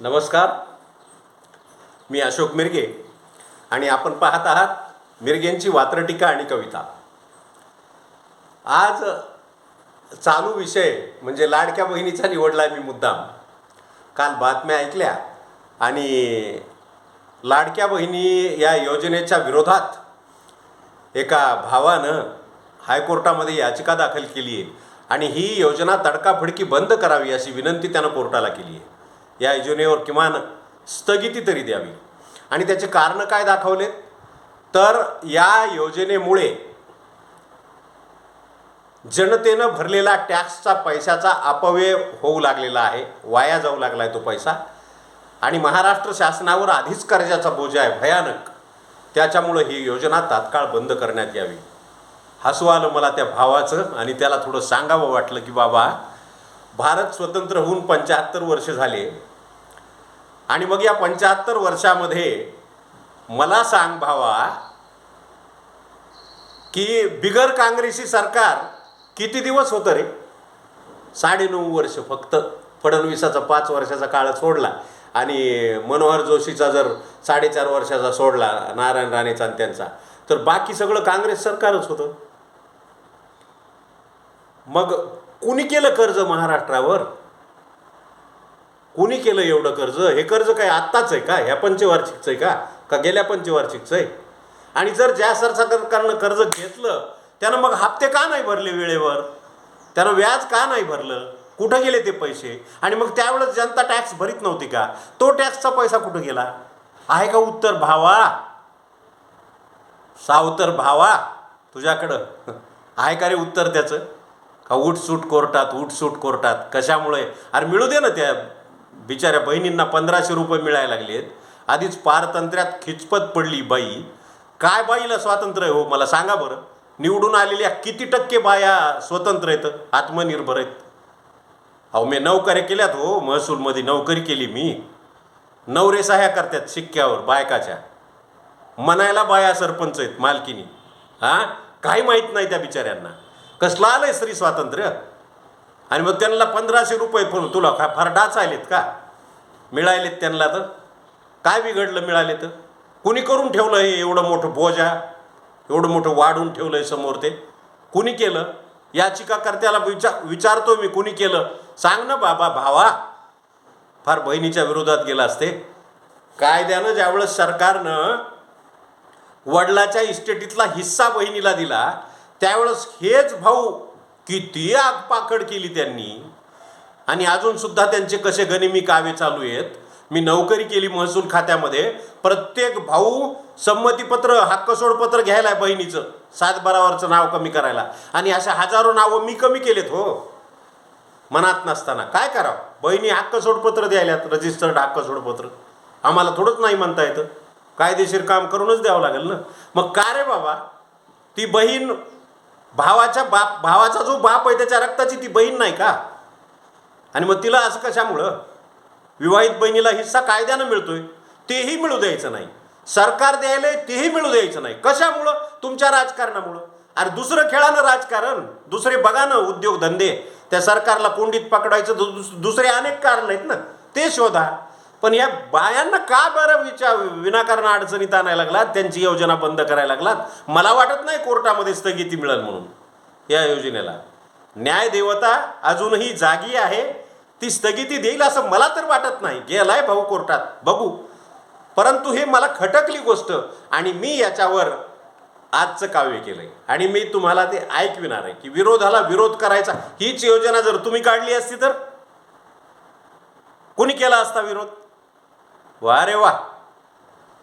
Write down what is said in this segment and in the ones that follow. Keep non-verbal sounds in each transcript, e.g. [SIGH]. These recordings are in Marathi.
नमस्कार. मी अशोक मिरगे आणि आपण पाहत आहात मिरगेंची वात्रटीका आणि कविता. आज चालू विषय म्हणजे लाडक्या बहिणीचा निवडला मी मुद्दाम. काल बातम्या ऐकल्या आणि लाडक्या बहिणी या योजनेच्या विरोधात एका भावानं हायकोर्टामध्ये याचिका दाखल केली आहे आणि ही योजना तडकाफडकी बंद करावी अशी विनंती त्यानं कोर्टाला केली आहे या योजनेवर किमान स्थगिती तरी द्यावी. आणि त्याचे कारणं काय दाखवलेत तर या योजनेमुळे जनतेनं भरलेला टॅक्सचा पैशाचा अपव्यय होऊ लागलेला आहे वाया जाऊ लागला आहे तो पैसा. आणि महाराष्ट्र शासनावर आधीच कर्जाचा बोजा आहे भयानक. त्याच्यामुळं ही योजना तात्काळ बंद करण्यात यावी. हसू आलं मला त्या भावाचं आणि त्याला थोडं सांगावं वाटलं की बाबा भारत स्वतंत्र होऊन पंच्याहत्तर वर्ष झाले. आणि मग या पंच्याहत्तर वर्षामध्ये मला सांग भावा की बिगर काँग्रेसी सरकार किती दिवस होतं रे? साडेनऊ वर्ष फक्त. फडणवीसाचा पाच वर्षाचा काळ सोडला आणि मनोहर जोशीचा जर साडेचार वर्षाचा सोडला नारायण राणेचा आणि त्यांचा तर बाकी सगळं काँग्रेस सरकारच होतं. मग कुणी केलं कर्ज महाराष्ट्रावर? कुणी केलं एवढं कर्ज? हे कर्ज काय आत्ताच आहे का? ह्या पंचवार्षिकचं आहे का? का गेल्या पंचवार्षिकचं आहे? आणि जर ज्या सरकारनं कर्ज घेतलं त्यानं मग हप्ते का नाही भरले वेळेवर? त्यानं व्याज का नाही भरलं? कुठं गेले ते पैसे? आणि मग त्यावेळेस जनता टॅक्स भरीत नव्हती का? तो टॅक्सचा पैसा कुठं गेला? आहे का उत्तर भावा? सावतर भावा तुझ्याकडं. आहे का रे उत्तर त्याचं? का उठसूट कोर्टात उठसूट कोर्टात? कशामुळे? अरे मिळू दे ना त्या बिचाऱ्या बहिणींना पंधराशे रुपये मिळायला लागलेत. आधीच पारतंत्र्यात खिचपत पडली बाई. काय बाईला स्वातंत्र्य आहे हो? मला सांगा बरं. निवडून आलेल्या किती टक्के बाया स्वतंत्र आहेत? आत्मनिर्भर आहेत. अहो मी नोकऱ्या केल्यात हो. महसूलमध्ये नोकरी केली मी. नवरे सह्या करतात शिक्क्यावर बायकाच्या. म्हणायला बाया सरपंच आहेत मालकीनी. हां? काही माहीत नाही त्या बिचाऱ्यांना. कसलं आलंय स्त्री स्वातंत्र्य? आणि मग त्यांना पंधराशे रुपये पण तुला काय फार डाच आलेत का? मिळालेत त्यांना तर. काय बिघडलं मिळाले तर? कुणी करून ठेवलं हे एवढं मोठं बोजा? एवढं मोठं वाढून ठेवलं आहे समोर ते. कुणी केलं? याचिकाकर्त्याला विचार विचारतो मी कुणी केलं? सांग ना बाबा भावा. फार बहिणीच्या विरोधात गेला असते. कायद्यानं ज्यावेळेस सरकारनं वडिलाच्या इस्टेटीतला हिस्सा बहिणीला दिला त्यावेळेस हेच भाऊ किती आगपाखड केली त्यांनी. आणि अजून सुद्धा त्यांचे कसे गनिमी कावे चालू आहेत. मी नोकरी केली महसूल खात्यामध्ये. प्रत्येक भाऊ संमतीपत्र हक्कसोडपत्र घ्यायला आहे बहिणीचं सातबारावरचं नाव कमी करायला. आणि अशा हजारो नावं मी कमी केलेत हो. मनात नसताना. काय करावं? बहिणी हक्कसोडपत्र द्यायलात रजिस्टर्ड हक्कसोडपत्र. आम्हाला थोडंच नाही म्हणता येतं. कायदेशीर काम करूनच द्यावं लागेल ना. मग का रे बाबा? ती बहीण भावाच्या बाप भावाचा जो बाप आहे त्याच्या रक्ताची ती बहीण नाही का? आणि मग तिला असं कशामुळं? विवाहित बहिणीला हिस्सा कायद्यानं मिळतोय तेही मिळू द्यायचं नाही. सरकार द्यायला तेही मिळू द्यायचं नाही. कशामुळं? तुमच्या राजकारणामुळं. अरे दुसरं खेळानं राजकारण दुसरे बघा ना उद्योगधंदे. त्या सरकारला कोंडीत पकडायचं दु- दुस- दुसरे अनेक कारण आहेत ना. ते शोधा. पण या बायांना का बरं विचार विनाकारण अडचणीत आणायला लागलात? त्यांची योजना बंद करायला लागलात? मला वाटत नाही कोर्टामध्ये स्थगिती मिळेल म्हणून या योजनेला. न्यायदेवता अजूनही जागी आहे. ती स्थगिती देईल असं मला तर वाटत नाही. गेलाय भाऊ कोर्टात. बघू. परंतु हे मला खटकली गोष्ट आणि मी याच्यावर आजचं काव्य केलंय. आणि मी तुम्हाला ते ऐकविणार आहे की विरोधाला विरोध करायचा. हीच योजना जर तुम्ही काढली असती तर? कुणी केला असता विरोध? वा रे वा.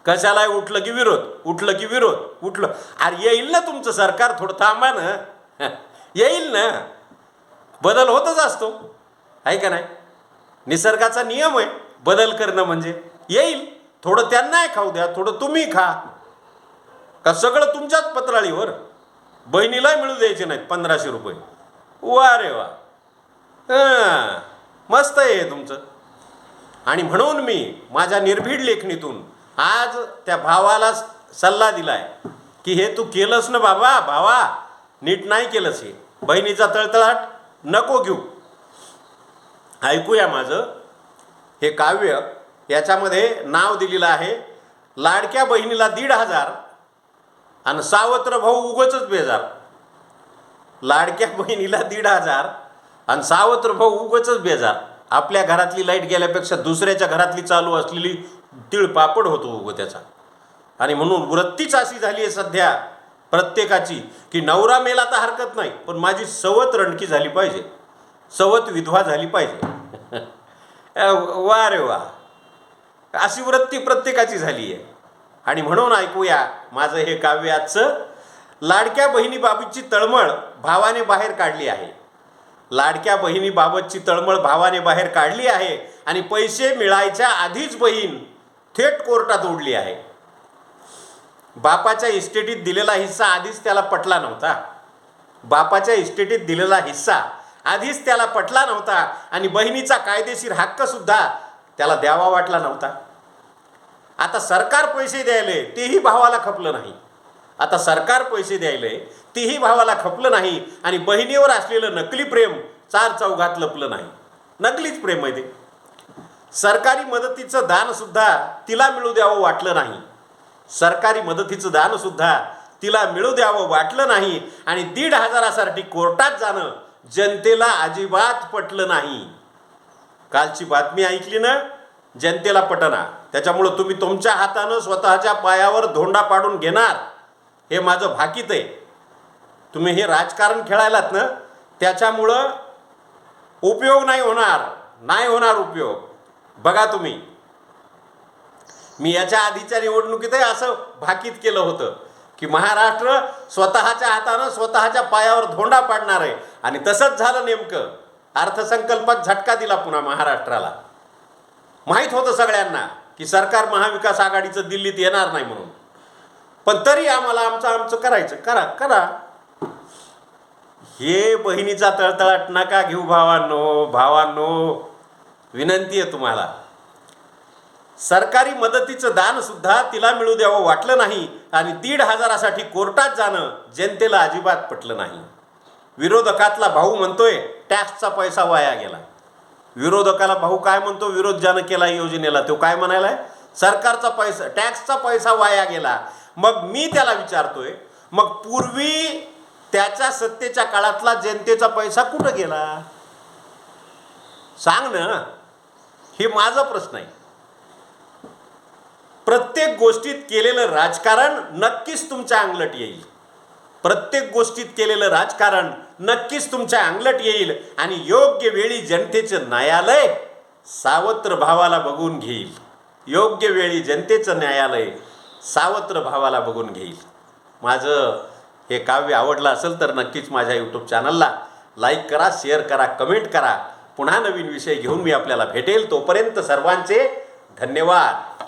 कशाला उठलं की विरोध? उठलं की विरोध? उठलं. अरे येईल ना तुमचं सरकार थोडं थांबा ना. [LAUGHS] येईल ना. बदल होतच असतो. आहे का नाही? निसर्गाचा नियम आहे. बदल करणं म्हणजे येईल. थोडं त्यांनाही खाऊ द्या थोडं तुम्ही खा. का सगळं तुमच्याच पत्राळीवर? बहिणीलाही मिळू द्यायचे नाहीत पंधराशे रुपये. वा रे वा. हां. मस्त आहे तुमचं. आणि म्हणून मी माझ्या निर्भीड लेखणीतून आज त्या भावाला सल्ला दिलाय की हे तू केलंस ना बाबा भावा नीट नाही केलंस हे. बहिणीचा तळतळाट नको घेऊ. ऐकूया माझं. हे काव्य याच्यामध्ये नाव दिलेलं आहे लाडक्या बहिणीला दीड हजार आणि सावत्र भाऊ उगच बेजार. लाडक्या बहिणीला दीड हजार आणि सावत्र भाऊ उगच बेजार. आपल्या घरातली लाइट गेल्यापेक्षा दुसऱ्याच्या घरातली चालू असलेली तिळपापड होतो उगो त्याचा. आणि म्हणून वृत्तीच अशी झाली आहे सध्या प्रत्येकाची की नवरा मेला तर हरकत नाही पण माझी सवत रणकी झाली पाहिजे. सवत विधवा झाली पाहिजे. [LAUGHS] वा रे वा. अशी वृत्ती प्रत्येकाची झाली आहे. आणि म्हणून ऐकूया माझं हे काव्याचं लाडक्या लाडक्या बहिणीबाबतची तळमळ भावाने बाहेर काढली आहे. लाडक्या बहिणीबाबतची तळमळ भावाने बाहेर काढली आहे आणि पैसे मिळायच्या आधीच बहीण थेट कोर्टात ओढली आहे. बापाच्या इस्टेटीत दिलेला हिस्सा आधीच त्याला पटला नव्हता. बापाच्या इस्टेटीत दिलेला हिस्सा आधीच त्याला पटला नव्हता आणि बहिणीचा कायदेशीर हक्कसुद्धा त्याला द्यावा वाटला नव्हता. आता सरकार पैसे द्यायले तेही भावाला खपलं नाही. आता सरकार पैसे द्यायले तेही भावाला खपलं नाही आणि बहिणीवर असलेलं नकली प्रेम चार चौघात लपलं नाही. नकलीच प्रेम आहे ते. सरकारी मदतीचं दानसुद्धा तिला मिळू द्यावं वाटलं नाही. सरकारी मदतीचं दानसुद्धा तिला मिळू द्यावं वाटलं नाही आणि दीड हजारासाठी कोर्टात जाणं जनतेला अजिबात पटलं नाही. कालची बातमी ऐकली ना? जनतेला पटना. त्याच्यामुळं तुम्ही तुमच्या हातानं स्वतःच्या पायावर धोंडा पाडून घेणार. हे माझं भाकीत आहे. तुम्ही हे राजकारण खेळायलात ना त्याच्यामुळं उपयोग नाही होणार. नाही होणार उपयोग. बघा तुम्ही. मी याच्या आधीच्या निवडणुकीतही असं भाकीत केलं होतं की महाराष्ट्र स्वतःच्या हातानं स्वतःच्या पायावर धोंडा पाडणार आहे. आणि तसंच झालं नेमकं. अर्थसंकल्पात झटका दिला पुन्हा महाराष्ट्राला. माहीत होतं सगळ्यांना की सरकार महाविकास आघाडीचं दिल्लीत येणार नाही म्हणून. पण तरी आम्हाला आमचं आमचं करायचं. करा करा. हे बहिणीचा तळतळाट नका घेऊ भावांनो भावांनो. विनंती आहे तुम्हाला. सरकारी मदतीचं दानसुद्धा तिला मिळू द्यावं वाटलं नाही आणि दीड हजारासाठी कोर्टात जाणं जनतेला अजिबात पटलं नाही. विरोधकातला भाऊ म्हणतोय टॅक्सचा पैसा वाया गेला. विरोधकाला भाऊ काय म्हणतो? विरोध ज्यानं केला योजनेला तो काय म्हणायलाय सरकारचा पैसा टॅक्सचा पैसा वाया गेला. मग मी त्याला विचारतोय मग पूर्वी त्याच्या सत्तेच्या काळातला जनतेचा पैसा कुठं गेला? सांग ना. हे माझा प्रश्न आहे. प्रत्येक गोष्टीत केलेलं राजकारण नक्कीच तुमच्या अंगलट येईल. प्रत्येक गोष्टीत केलेलं राजकारण नक्कीच तुमच्या अंगलट येईल आणि योग्य वेळी जनतेचं न्यायालय सावत्र भावाला बघून घेईल. योग्य वेळी जनतेचं न्यायालय सावत्र भावाला बघून घेईल. माझं हे काव्य आवडलं असेल तर नक्कीच माझ्या यूट्यूब चॅनलला लाईक करा शेअर करा कमेंट करा. पुन्हा नवीन विषय घेऊन मी आपल्याला भेटेल. तोपर्यंत सर्वांचे धन्यवाद.